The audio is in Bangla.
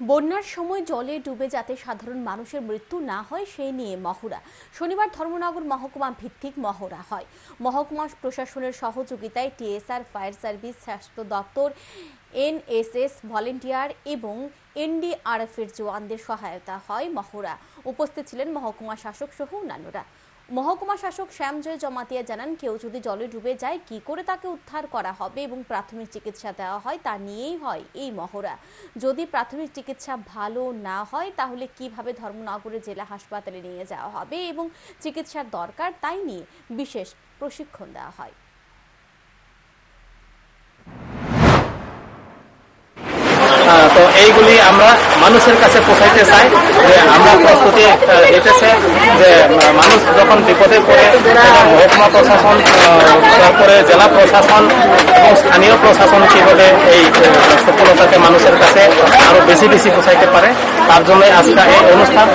বন্যার সময় জলে ডুবে যাতে সাধারণ মানুষের মৃত্যু না হয়, সেই নিয়ে মহড়া। শনিবার ধর্মনগর মহকুমা ভিত্তিক মহড়া হয়। মহকুমা প্রশাসনের সহযোগিতায় টিএসআর, ফায়ার সার্ভিস, স্বাস্থ্য দপ্তর এনএসএস ভলেন্টিয়ার এবং এনডিআরএফ এর জওয়ানদের সহায়তা হয় মহড়া। উপস্থিত ছিলেন মহকুমা শাসক সহ অন্যান্যরা। মহকুমা শাসক শ্যামজয় জমাতিয়া জানান, কেউ যদি জলে ডুবে যায়, কি করে তাকে উদ্ধার করা হবে এবং প্রাথমিক চিকিৎসা দেওয়া হয় তা নিয়েই হয় এই মহড়া। যদি প্রাথমিক চিকিৎসা ভালো না হয়, তাহলে কীভাবে ধর্মনগরের জেলা হাসপাতালে নিয়ে যাওয়া হবে এবং চিকিৎসার দরকার তাই নিয়ে বিশেষ প্রশিক্ষণ দেওয়া হয়। এইগুলি আমরা মানুষের কাছে পৌঁছাইতে চাই যে আমরা প্রস্তুতি দিতেছে যে মানুষ যখন বিপদে পড়ে মহকুমা প্রশাসন তারপরে জেলা প্রশাসন এবং স্থানীয় প্রশাসন কীভাবে এই সফলতাকে মানুষের কাছে আরও বেশি বেশি পৌঁছাইতে পারে, তার জন্যই আজকে এই অনুষ্ঠান।